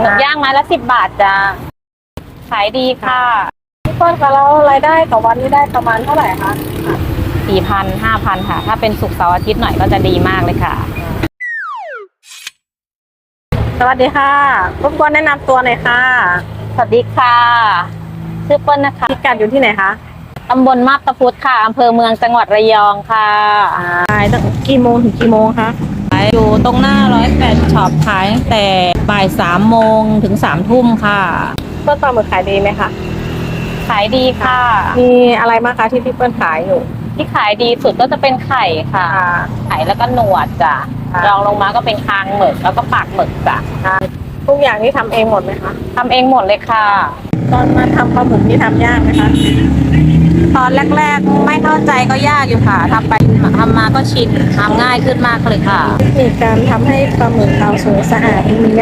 หมึกย่างไม้ละสิบบาทจ้าขายดีค่ะพี่เปิ้ลคะแล้วรายได้ต่อวันนี้ได้ประมาณเท่าไหร่คะสี่พันห้าพันค่ะ ถ้าเป็นศุกร์เสาร์อาทิตย์หน่อยก็จะดีมากเลยค่ะ สวัสดีค่ะรบกวนแนะนำตัวหน่อยค่ะ สวัสดีค่ะ ชื่อเปิ้ลนะคะพิกัดอยู่ที่ไหนคะตำบลมาบตะพุธค่ะอำเภอเมืองจังหวัดระยองค่ะขายตั้งกี่โมงถึงกี่โมงคะขาย อยู่ตรงหน้าร้อยแปดช็อปขายตั้งแต่บ่ายสามโมงถึงสามทุ่มค่ะเปิ้ลปลาหมึกขายดีไหมคะ ขายดีค่ะ มีอะไรบ้างคะที่พี่เปิ้ลขายอยู่ ที่ขายดีสุดก็จะเป็นไข่ค่ะอ่าไข่แล้วก็หนวดจ้ะค่ะรองลงมาก็เป็นคางหมึกแล้วก็ปากหมึกจ้ะทุกอย่างนี่ทำเองหมดไหมคะ ทำเองหมดเลยค่ะ ตอนมาทำปลาหมึกนี่ทำยากไหมคะ ตอนแรก ๆ ไม่เข้าใจก็ยากอยู่ค่ะทำไปทำมา ก็ชินทำง่ายขึ้นมากเลยค่ะมีการทำให้ปลาหมึกเราสวยสะอาดมีไหม